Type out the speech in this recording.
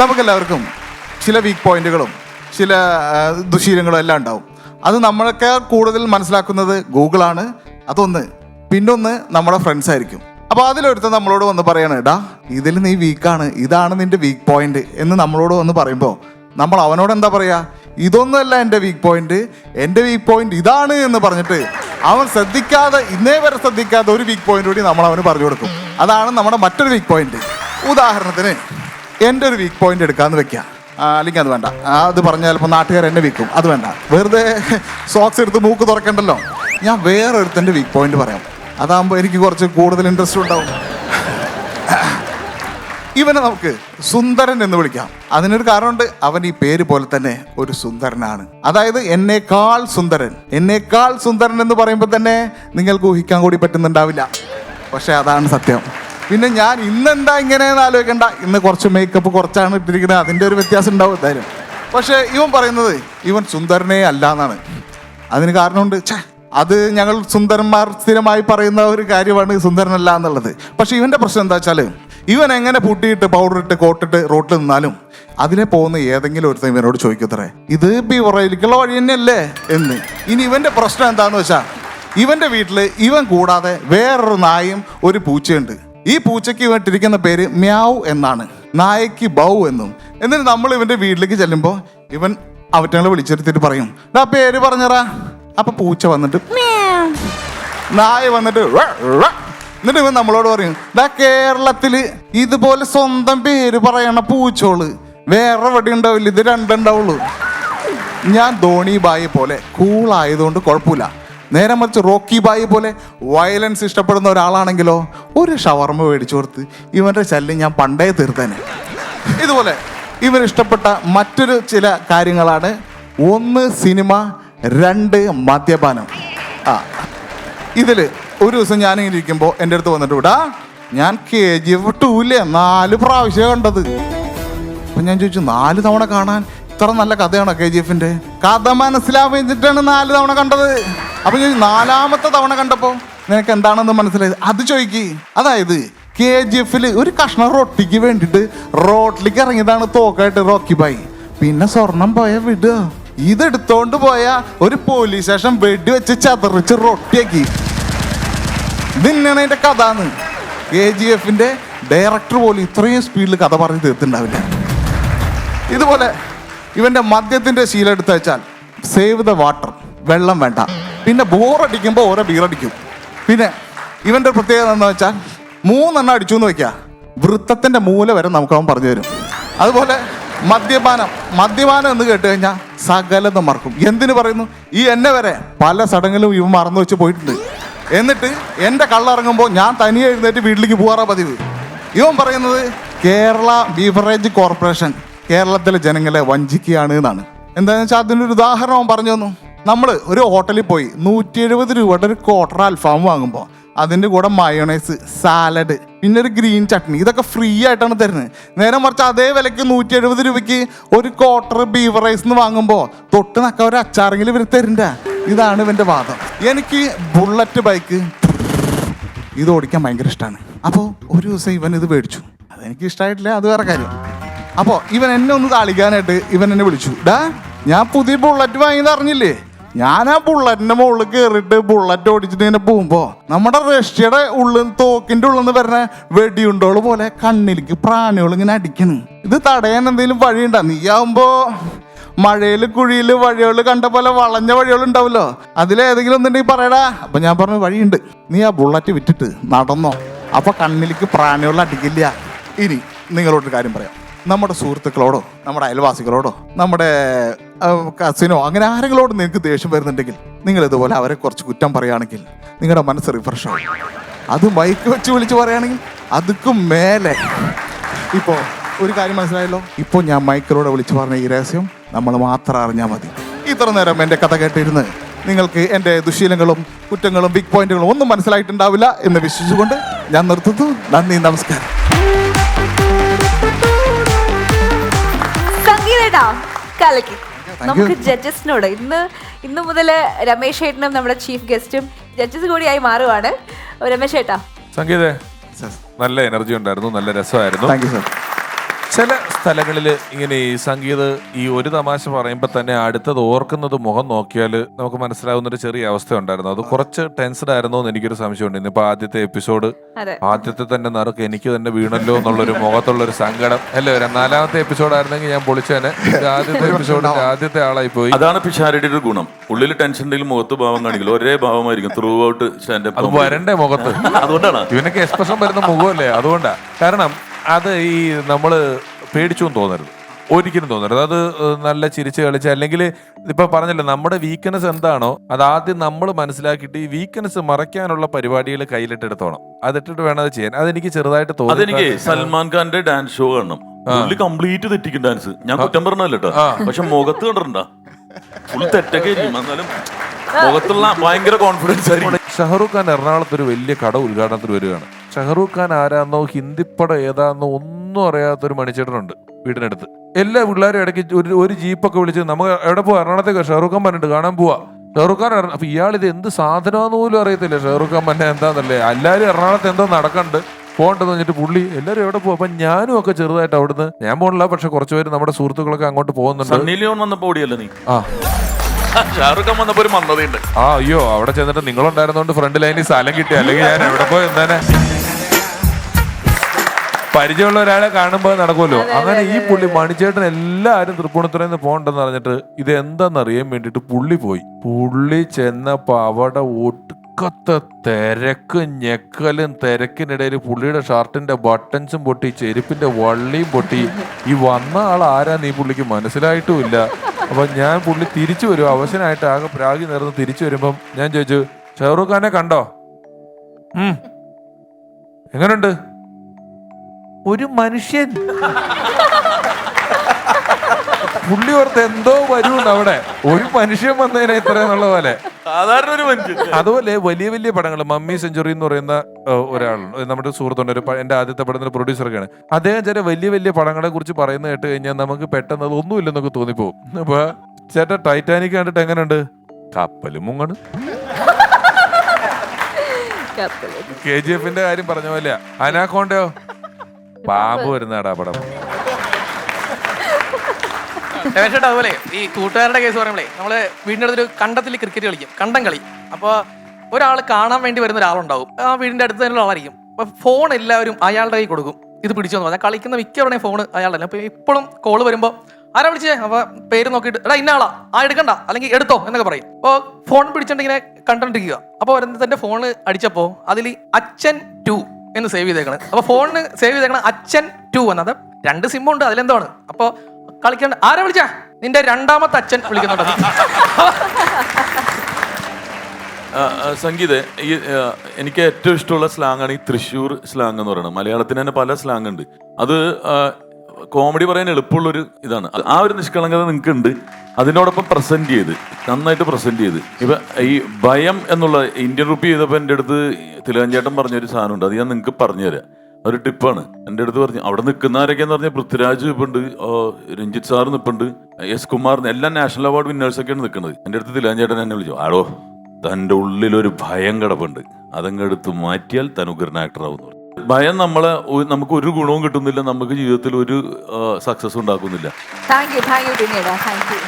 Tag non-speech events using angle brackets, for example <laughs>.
നമുക്കെല്ലാവർക്കും ചില വീക്ക് പോയിന്റുകളും ചില ദുശീലങ്ങളും എല്ലാം ഉണ്ടാവും. അത് നമ്മളൊക്കെ കൂടുതൽ മനസ്സിലാക്കുന്നത് ഗൂഗിളാണ് അതൊന്ന് പിന്നൊന്ന് നമ്മുടെ ഫ്രണ്ട്സ് ആയിരിക്കും. അപ്പോൾ അതിലൊരുത്തൻ നമ്മളോട് വന്ന് പറയണ എടാ ഇതിൽ നീ വീക്കാണ് ഇതാണ് നിന്റെ വീക്ക് പോയിന്റ് എന്ന് നമ്മളോട് വന്ന് പറയുമ്പോൾ നമ്മൾ അവനോട് എന്താ പറയാ? ഇതൊന്നുമല്ല എന്റെ വീക്ക് പോയിന്റ് എന്റെ വീക്ക് പോയിന്റ് ഇതാണ് എന്ന് പറഞ്ഞിട്ട് അവൻ ശ്രദ്ധിക്കാതെ ഇന്നേ വരെ ശ്രദ്ധിക്കാതെ ഒരു വീക്ക് പോയിന്റ് കൂടി നമ്മൾ അവന് പറഞ്ഞു കൊടുക്കും. അതാണ് നമ്മുടെ മറ്റൊരു വീക്ക് പോയിന്റ് ഉദാഹരണത്തിന് എന്റെ ഒരു വീക്ക് പോയിന്റ് എടുക്കാന്ന് വെക്കുക അല്ലെങ്കിൽ അത് വേണ്ട. അത് പറഞ്ഞാൽ ചിലപ്പോൾ നാട്ടുകാർ എന്നെ വിൽക്കും. അത് വേണ്ട. വെറുതെ <laughs> സോക്സ് എടുത്ത് മൂക്ക് തുറക്കണ്ടല്ലോ? ഞാൻ വേറെ ഒരുത്തന്റെ വീക്ക് പോയിന്റ് പറയാം. അതാകുമ്പോൾ എനിക്ക് കുറച്ച് കൂടുതൽ ഇൻട്രസ്റ്റ് ഉണ്ടാവും. <laughs> ഇവനെ നമുക്ക് സുന്ദരൻ എന്ന് വിളിക്കാം. അതിനൊരു കാരണമുണ്ട്. അവൻ ഈ പേര് പോലെ തന്നെ ഒരു സുന്ദരനാണ്. അതായത് എന്നേക്കാൾ സുന്ദരൻ. എന്നേക്കാൾ സുന്ദരൻ എന്ന് പറയുമ്പോൾ തന്നെ നിങ്ങൾക്ക് ഊഹിക്കാൻ കൂടി പറ്റുന്നുണ്ടാവില്ല. പക്ഷെ അതാണ് സത്യം. പിന്നെ ഞാൻ ഇന്നെന്താ ഇങ്ങനെയെന്ന് ആലോചിക്കണ്ട. ഇന്ന് കുറച്ച് മേക്കപ്പ് കുറച്ചാണ് ഇട്ടിരിക്കുന്നത്. അതിന്റെ ഒരു വ്യത്യാസം ഉണ്ടാവും എന്തായാലും. പക്ഷേ ഇവൻ പറയുന്നത് ഇവൻ സുന്ദരനെ അല്ല എന്നാണ്. അതിന് കാരണമുണ്ട്. ഛേ അത് ഞങ്ങൾ സുന്ദരന്മാർ സ്ഥിരമായി പറയുന്ന ഒരു കാര്യമാണ് സുന്ദരനല്ല എന്നുള്ളത്. പക്ഷെ ഇവന്റെ പ്രശ്നം എന്താ വെച്ചാൽ ഇവൻ എങ്ങനെ പൂട്ടിയിട്ട് പൗഡർ ഇട്ട് കോട്ടിട്ട് റോട്ടിൽ നിന്നാലും അതിനെ പോകുന്ന ഏതെങ്കിലും ഒരുത്തൻ ഇവനോട് ചോദിക്കത്രേ ഇത് ബിവറയിലേക്കുള്ള വഴി തന്നെയല്ലേ എന്ന്. ഇനി ഇവന്റെ പ്രശ്നം എന്താന്ന് വെച്ചാൽ ഇവന്റെ വീട്ടിൽ ഇവൻ കൂടാതെ വേറൊരു നായും ഒരു പൂച്ചയുണ്ട്. ഈ പൂച്ചയ്ക്ക് വേണ്ടിയിരിക്കുന്ന പേര് മ്യാവ് എന്നാണ്. നായക്ക് ബൗ എന്നും. എന്നിട്ട് നമ്മൾ ഇവന്റെ വീട്ടിലേക്ക് ചെല്ലുമ്പോൾ ഇവൻ അവറ്റങ്ങളെ വിളിച്ചെടുത്തിട്ട് പറയും ആ പേര് പറഞ്ഞറാ അപ്പൊ പൂച്ച വന്നിട്ട്. നായ വന്നിട്ട്. എന്നിട്ട് ഇവൻ നമ്മളോട് പറയും ദാ കേരളത്തിൽ ഇതുപോലെ സ്വന്തം പേര് പറയണ പൂച്ചോൾ. വേറെ എവിടെ ഉണ്ടാവില്ല ഇത് രണ്ടുണ്ടാവുള്ളൂ. ഞാൻ ധോണി ബായി പോലെ കൂളായതുകൊണ്ട് കുഴപ്പമില്ല. നേരെ മറിച്ച് റോക്കി ബായി പോലെ വയലൻസ് ഇഷ്ടപ്പെടുന്ന ഒരാളാണെങ്കിലോ ഒരു ഷവർമ മേടിച്ചു കൊടുത്ത് ഇവന്റെ ശല്യം ഞാൻ പണ്ടേ തീർത്തേനെ. ഇതുപോലെ ഇവർ ഇഷ്ടപ്പെട്ട മറ്റൊരു ചില കാര്യങ്ങളാണ്. ഒന്ന് സിനിമ രണ്ട് മദ്യപാനം. ആ ഇതിൽ ഒരു ദിവസം ഞാനിങ്ങനെ ഇരിക്കുമ്പോൾ എന്റെ അടുത്ത് വന്നിട്ട് വിടാ ഞാൻ കെ ജി എഫ് ടൂല്ലേ നാല് പ്രാവശ്യം കണ്ടത്. അപ്പം ഞാൻ ചോദിച്ചു നാല് തവണ കാണാൻ ഇത്ര നല്ല കഥയാണോ കെ ജി എഫിന്റെ? കഥ മനസ്സിലാവിച്ചിട്ടാണ് നാല് തവണ കണ്ടത്. അപ്പൊ ഞാൻ നാലാമത്തെ തവണ കണ്ടപ്പോ നിനക്ക് എന്താണെന്ന് മനസ്സിലായത് അത് ചോദിക്ക്. അതായത് കെ ജി എഫിൽ ഒരു കഷ്ണം റൊട്ടിക്ക് വേണ്ടിയിട്ട് റോട്ടിലേക്ക് ഇറങ്ങിയതാണ് തോക്കായിട്ട് റോക്കി ബായി. പിന്നെ സ്വർണം പോയ വിടുക. ഇതെടുത്തോണ്ട് പോയ ഒരു പോലീസ് സ്റ്റേഷൻ വെടി വെച്ച് ചതറിച്ച് റൊട്ടിയാക്കി. ഇതിന്നാണ് അതിന്റെ കഥാന്ന്. കെ ജി എഫിന്റെ ഡയറക്ടർ പോലും ഇത്രയും സ്പീഡിൽ കഥ പറഞ്ഞ് തീർത്തിണ്ടാവില്ല ഇതുപോലെ ഇവന്റെ മദ്യത്തിന്റെ ശീലം എടുത്തു വെച്ചാൽ സേവ് ദ വാട്ടർ വെള്ളം വേണ്ട. പിന്നെ ബോറടിക്കുമ്പോൾ ഓരോ ബീറടിക്കും പിന്നെ ഇവന്റെ പ്രത്യേകത എന്താ വെച്ചാൽ മൂന്നെണ്ണം അടിച്ചു എന്ന് വെക്കുക വൃത്തത്തിന്റെ മൂല വരെ നമുക്ക് അവൻ പറഞ്ഞു തരും. അതുപോലെ മദ്യപാനം മദ്യപാനം എന്ന് കേട്ട് കഴിഞ്ഞാൽ സകലത മറക്കും. എന്തിനു പറയുന്നു? ഈ എന്നെ വരെ പല സ്ഥലങ്ങളിലും ഇവ മറന്നു വെച്ച് പോയിട്ടുണ്ട്. എന്നിട്ട് എന്റെ കള്ളിറങ്ങുമ്പോൾ ഞാൻ തനിയെ എഴുന്നേറ്റ് വീട്ടിലേക്ക് പോകാറാ പതിവ്. ഇവൻ പറയുന്നത് കേരള ബീവറേജ് കോർപ്പറേഷൻ കേരളത്തിലെ ജനങ്ങളെ വഞ്ചിക്കുകയാണ് എന്നാണ്. എന്താണെന്ന് വെച്ചാൽ അതിനൊരു ഉദാഹരണം പറഞ്ഞു തന്നു. നമ്മൾ ഒരു ഹോട്ടലിൽ പോയി നൂറ്റി എഴുപത് രൂപയുടെ ഒരു ക്വാർട്ടർ അൽഫാം വാങ്ങുമ്പോൾ അതിന്റെ കൂടെ മയോണൈസ് സാലഡ് പിന്നെ ഒരു ഗ്രീൻ ചട്നി ഇതൊക്കെ ഫ്രീ ആയിട്ടാണ് തരുന്നത്. നേരെ മറിച്ച് അതേ വിലയ്ക്ക് നൂറ്റി എഴുപത് രൂപയ്ക്ക് ഒരു ക്വാർട്ടർ ബീഫ് റൈസ് എന്ന് വാങ്ങുമ്പോൾ തൊട്ട് നക്ക ഒരു അച്ചാറെങ്കിലും ഇവർ തരണ്ട. ഇതാണ് ഇവന്റെ വാദം. എനിക്ക് ബുള്ളറ്റ് ബൈക്ക് ഇത് ഓടിക്കാൻ ഭയങ്കര ഇഷ്ടമാണ് അപ്പോൾ ഒരു ദിവസം ഇവൻ ഇത് മേടിച്ചു. അതെനിക്ക് ഇഷ്ടമായിട്ടില്ല അത് വേറെ കാര്യം. അപ്പോൾ ഇവൻ എന്നെ ഒന്ന് താളിക്കാനായിട്ട് ഇവൻ എന്നെ വിളിച്ചു. ഡാ ഞാൻ പുതിയ ബുള്ളറ്റ് വാങ്ങിയത് അറിഞ്ഞില്ലേ? ഞാൻ ആ ബുള്ളറ്റിന്റെ മുകളിൽ കയറിയിട്ട് ബുള്ളറ്റ് ഓടിച്ചിട്ട് ഇങ്ങനെ പോകുമ്പോ നമ്മുടെ റഷ്യയുടെ ഉള്ളിൽ തോക്കിന്റെ ഉള്ളിൽ നിന്ന് വരുന്ന വെടിയുണ്ടോൾ പോലെ കണ്ണിലേക്ക് പ്രാണികൾ ഇങ്ങനെ അടിക്കണ്. ഇത് തടയാൻ എന്തെങ്കിലും വഴിയുണ്ടോ? നീയാവുമ്പോ മഴയിൽ കുഴിയിൽ വഴികൾ കണ്ട പോലെ വളഞ്ഞ വഴികൾ ഉണ്ടാവല്ലോ അതിലേതെങ്കിലും ഒന്നുണ്ടെങ്കിൽ പറയടാ. അപ്പൊ ഞാൻ പറഞ്ഞു വഴിയുണ്ട്. നീ ആ ബുള്ളറ്റ് വിറ്റിട്ട് നടന്നോ. അപ്പൊ കണ്ണിലേക്ക് പ്രാണികൾ അടിക്കില്ല. ഇനി നിങ്ങളോട് കാര്യം പറയാം. നമ്മുടെ സുഹൃത്തുക്കളോടോ നമ്മുടെ അയൽവാസികളോടോ നമ്മുടെ കസിനോ അങ്ങനെ ആരെങ്കിലോട് നിങ്ങൾക്ക് ദേഷ്യം വരുന്നുണ്ടെങ്കിൽ നിങ്ങൾ ഇതുപോലെ അവരെ കുറച്ച് കുറ്റം പറയുകയാണെങ്കിൽ നിങ്ങളുടെ മനസ്സ് റിഫ്രഷ് ആവും. അത് മൈക്ക് വെച്ച് വിളിച്ച് പറയുകയാണെങ്കിൽ അതുക്കും മേലെ. ഇപ്പോൾ ഒരു കാര്യം മനസ്സിലായല്ലോ? ഇപ്പോൾ ഞാൻ മൈക്കിലൂടെ വിളിച്ചു പറഞ്ഞ ഈ രഹസ്യം നമ്മൾ മാത്രം അറിഞ്ഞാൽ മതി. ഇത്ര നേരം എന്റെ കഥ കേട്ടിരുന്ന് നിങ്ങൾക്ക് എന്റെ ദുശീലങ്ങളും കുറ്റങ്ങളും ബിഗ് പോയിന്റുകളും ഒന്നും മനസ്സിലായിട്ടുണ്ടാവില്ല എന്ന് വിശ്വസിച്ചുകൊണ്ട് ഞാൻ നിർത്തുന്നു. നന്ദി നമസ്കാരം. സംഗീതേട്ടാ കലക്കി. നമുക്ക് ജഡ്ജസിനോട് ഇന്ന് ഇന്ന് മുതൽ രമേശ് ഏട്ടനും നമ്മുടെ ചീഫ് ഗസ്റ്റും ജഡ്ജസ് കൂടിയായി മാറുവാണ്. രമേശ് ഏട്ടാ. സംഗീതേ നല്ല എനർജി ഉണ്ടായിരുന്നു നല്ല രസമായിരുന്നു. താങ്ക് യു സർ ചില സ്ഥലങ്ങളിൽ ഇങ്ങനെ ഈ സംഗീത ഈ ഒരു തമാശ പറയുമ്പോൾ തന്നെ അടുത്തത് ഓർക്കുന്നത് മുഖം നോക്കിയാൽ നമുക്ക് മനസ്സിലാവുന്ന ഒരു ചെറിയ അവസ്ഥ ഉണ്ടായിരുന്നു അത് കുറച്ച് ടെൻസ്ഡ് ആയിരുന്നോ എന്ന് എനിക്കൊരു സംശയമുണ്ട്. ഇന്നിപ്പോ ആദ്യത്തെ എപ്പിസോഡ് ആദ്യത്തെ തന്നെ നറുക്ക് എനിക്ക് തന്നെ വീണല്ലോ എന്നുള്ളൊരു മുഖത്തുള്ളൊരു സങ്കടം. അല്ലേ ഒരു നാലാമത്തെ എപ്പിസോഡ് ആയിരുന്നെങ്കിൽ ഞാൻ പൊളിച്ചേനെ. ആദ്യത്തെ എപ്പിസോഡ് ആദ്യത്തെ ആളായി പോയി. അതാണ് പിഷാരടിയുടെ ഒരു ഗുണം. ഉള്ളിൽ ടെൻഷൻ ഉണ്ടെങ്കിലും മുഖത്ത് ഭാവം കാണിക്കില്ല ഒരേ ഭാവമായിരിക്കും ത്രൂ ഔട്ട് അത് സ്റ്റാൻഡപ്പ് വരണ്ടേ മുഖത്ത്? <laughs> അതുകൊണ്ടാണ്. ഇവനൊക്കെ എക്സ്പ്രഷൻ വരുന്ന മുഖമല്ലേ? അതുകൊണ്ടാണ് കാരണം അത് ഈ നമ്മൾ പേടിച്ചു എന്ന് തോന്നരുത്. ഒരിക്കലും തോന്നരുത്. അത് നല്ല ചിരിച്ച് കളിച്ച് അല്ലെങ്കിൽ ഇപ്പൊ പറഞ്ഞല്ലോ നമ്മുടെ വീക്ക്നെസ് എന്താണോ അത് ആദ്യം നമ്മൾ മനസ്സിലാക്കിയിട്ട് ഈ വീക്ക്നെസ് മറയ്ക്കാനുള്ള പരിപാടികൾ കയ്യിലിട്ടെടുത്തോണം. അതിട്ടിട്ട് വേണം അത് ചെയ്യാൻ. അതെനിക്ക് ചെറുതായിട്ട് അതെനിക്ക് തോന്നി സൽമാൻ ഖാന്റെ ഡാൻസ് ഷോ കാണണം. പുള്ളി കംപ്ലീറ്റ് തെറ്റിക്കും ഡാൻസ് ഞാൻ കുറ്റം പറഞ്ഞല്ലോ കേട്ടോ പക്ഷെ മുഖത്ത് കണ്ടിട്ടുണ്ടാ? ഫുൾ തെറ്റൊക്കെ എന്നാലും മുഖത്തുള്ള ഭയങ്കര കോൺഫിഡൻസ് ആയിരിക്കും. ഷാറൂഖ് ഖാൻ എറണാകുളത്ത് ഒരു വലിയ കട ഉദ്ഘാടനത്തിന് വരികയാണ്. ഷഹറൂഖ് ഖാൻ ആരാന്നോ ഹിന്ദിപ്പടം ഏതാന്നോ ഒന്നും അറിയാത്തൊരു മണിച്ചേട്ടനുണ്ട് വീടിനടുത്ത്. എല്ലാ പിള്ളേരും ഇടയ്ക്ക് ഒരു ഒരു ജീപ്പൊക്കെ വിളിച്ച് നമുക്ക് എവിടെ പോവാ? എറണാകുളത്തേക്ക് ഷഹറൂഖ് ഖാൻ പറഞ്ഞിട്ട് കാണാൻ പോവാ. ഷഹറൂഖ് ഖാൻ അപ്പൊ ഇയാൾ ഇത് എന്ത് സാധനമാന്ന് പോലും അറിയത്തില്ല. ഷഹറൂഖ് ഖാൻ പറഞ്ഞ എന്താന്നല്ലേ? എല്ലാരും എറണാകുളത്ത് എന്തോ നടക്കണ്ട്. പോകണ്ടെന്ന് വെച്ചിട്ട് പുള്ളി എല്ലാരും എവിടെ പോകും അപ്പൊ ഞാനും ഒക്കെ ചെറുതായിട്ട് അവിടുന്ന് ഞാൻ പോകണില്ല പക്ഷെ കുറച്ചുപേര് നമ്മുടെ സുഹൃത്തുക്കളൊക്കെ അങ്ങോട്ട് പോകുന്നുണ്ട്. സണ്ണി വന്നപ്പോ ഓടിയല്ലേ നീ? ആ. <laughs> ഷാറുഖ് ഖാൻ വന്നപ്പോ ഒരു മന്ദതയുണ്ട്. ആ അയ്യോ അവിടെ ചെന്നിട്ട് നിങ്ങളുണ്ടായിരുന്നോണ്ട് ഫ്രണ്ട് ലൈനിൽ സ്ഥലം കിട്ടി. അല്ലെങ്കിൽ ഞാൻ എവിടെ പോയി എന്താനെ പരിചയമുള്ള ഒരാളെ കാണുമ്പോൾ നടക്കുമല്ലോ. അങ്ങനെ ഈ പുള്ളി മണിച്ചേട്ടൻ എല്ലാരും തൃപ്പൂണിത്തുറയിൽ നിന്ന് പോകണ്ടെന്ന് പറഞ്ഞിട്ട് ഇത് എന്താന്ന് അറിയാൻ വേണ്ടിട്ട് പുള്ളി പോയി. പുള്ളി ചെന്നപ്പോ അവിടെ ഒടുക്കത്തെ തിരക്ക് ഞെക്കലും തിരക്കിനിടയിൽ പുള്ളിയുടെ ഷർട്ടിന്റെ ബട്ടൺസും പൊട്ടി ചെരുപ്പിന്റെ വള്ളിയും പൊട്ടി. ഈ വന്ന ആൾ ആരാന്ന് ഈ പുള്ളിക്ക് മനസ്സിലായിട്ടുമില്ല അപ്പൊ ഞാൻ പുള്ളി തിരിച്ചു വരും അവശനായിട്ട് ആകെ പ്രാഗി നേർന്ന് തിരിച്ചു വരുമ്പം ഞാൻ ചോദിച്ചു ഷാറൂഖ് ഖാനെ കണ്ടോ? ഉം. എങ്ങനുണ്ട്? ഒരു മനുഷ്യൻ. പുള്ളി ഓർത്ത് എന്തോ വരുന്നുണ്ട് അവിടെ. ഒരു മനുഷ്യൻ വന്നതിനെ ഇത്ര എന്നുള്ള പോലെ. സാധാരണ ഒരു മനുഷ്യൻ. അതുപോലെ വലിയ വലിയ പടങ്ങൾ മമ്മി സെഞ്ചുറി എന്ന് പറയുന്ന ഒരാൾ നമ്മുടെ സുഹൃത്തുണ്ട് ഒരു എന്റെ ആദ്യത്തെ പടത്തിന്റെ പ്രൊഡ്യൂസറൊക്കെയാണ്. അദ്ദേഹം ചില വലിയ വലിയ പടങ്ങളെ കുറിച്ച് പറയുന്നത് കേട്ട് കഴിഞ്ഞാൽ നമുക്ക് പെട്ടെന്ന് അത് ഒന്നുമില്ലെന്നൊക്കെ തോന്നിപ്പോവും. അപ്പൊ ചേട്ടാ ടൈറ്റാനിക് കണ്ടിട്ട് എങ്ങനെയുണ്ട് കപ്പലും മുങ്ങണ്. കപ്പൽ. കെ ജി എഫിന്റെ കാര്യം പറഞ്ഞ പോലെ അനാക്കോണ്ടയോ? പാമ്പ് വരുന്നാടാ പടം. രമേശേട്ടാ അതുപോലെ ഈ കൂട്ടുകാരുടെ കേസ് പറയുമ്പോഴേ നമ്മൾ വീടിന്റെ അടുത്തൊരു കണ്ടത്തിൽ ക്രിക്കറ്റ് കളിക്കും കണ്ടം കളി. അപ്പോൾ ഒരാൾ കാണാൻ വേണ്ടി വരുന്ന ഒരാളുണ്ടാവും. ആ വീടിന്റെ അടുത്ത് തന്നെ ആളായിരിക്കും അപ്പൊ ഫോൺ എല്ലാവരും അയാളുടെ കൈ കൊടുക്കും. ഇത് പിടിച്ചോന്ന് പറഞ്ഞാൽ കളിക്കുന്ന മിക്കവരുടെയും ഫോൺ അയാളുടെ അപ്പൊ ഇപ്പോഴും കോൾ വരുമ്പോൾ ആരാ വിളിച്ചേ? അപ്പൊ പേര് നോക്കിയിട്ട് എടാ ഇന്ന ആളാ. ആ എടുക്കണ്ട. അല്ലെങ്കിൽ എടുത്തോ എന്നൊക്കെ പറയും. അപ്പോൾ ഫോൺ പിടിച്ചിട്ടുണ്ടെങ്കിൽ ഇങ്ങനെ കണ്ടോണ്ടിരിക്കുക. അപ്പോൾ ഒരെണ്ണത്തിന്റെ ഫോൺ അടിച്ചപ്പോ അതിൽ അച്ഛൻ ടു എന്ന് സേവ് ചെയ്തേക്കണം. അപ്പൊ ഫോണിന് സേവ് ചെയ്തേക്കണ അച്ഛൻ ടു എന്നത്. രണ്ട് സിമ്മും ഉണ്ട് അതിലെന്താണ്? അപ്പൊ കളിക്കണ്ട ആരെ വിളിച്ച? നിന്റെ രണ്ടാമത്തെ അച്ഛൻ വിളിക്കുന്നുണ്ട്. സംഗീത ഈ എനിക്ക് ഏറ്റവും ഇഷ്ടമുള്ള സ്ലാങ് ആണ് ഈ തൃശ്ശൂർ സ്ലാങ് എന്ന് പറയുന്നത്. മലയാളത്തിന് തന്നെ പല സ്ലാങ് ഉണ്ട്. അത് കോമഡി പറയാൻ എളുപ്പമുള്ളൊരു ഇതാണ്. ആ ഒരു നിഷ്കളങ്കത നിങ്ങൾക്ക് ഉണ്ട് അതിനോടൊപ്പം പ്രസന്റ് ചെയ്ത് നന്നായിട്ട് പ്രസന്റ് ചെയ്ത്. ഇപ്പൊ ഈ ഭയം എന്നുള്ള ഇന്ത്യൻ റുപ്പി ചെയ്തപ്പോൾ എന്റെ അടുത്ത് തിലകഞ്ചേട്ടൻ പറഞ്ഞൊരു സാധനമുണ്ട്. അത് ഞാൻ നിങ്ങൾക്ക് പറഞ്ഞുതരാം. ഒരു ടിപ്പാണ് എന്റെ അടുത്ത് പറഞ്ഞു അവിടെ നിൽക്കുന്നവരൊക്കെയെന്ന് പറഞ്ഞാൽ പൃഥ്വിരാജ് നിൽപ്പുണ്ട് ആ, രഞ്ജിത്ത് സാർ നിൽപ്പുണ്ട് എസ് കുമാർ എല്ലാം നാഷണൽ അവാർഡ് വിന്നേഴ്സൊക്കെയാണ് നിൽക്കുന്നത്. എന്റെ അടുത്ത് തിലകഞ്ചേട്ടൻ എന്നെ വിളിച്ചു ആടോ തന്റെ ഉള്ളിലൊരു ഭയം കിടപ്പുണ്ട്. അതങ്ങെടുത്ത് മാറ്റിയാൽ തനുഗ്രൻ ആവുന്നു ഭയം നമ്മളെ നമുക്ക് ഒരു ഗുണവും കിട്ടുന്നില്ല നമുക്ക് ജീവിതത്തിൽ ഒരു സക്സസ് ഉണ്ടാക്കുന്നില്ല. താങ്ക് യു താങ്ക് യു പിന്നീട് താങ്ക് യു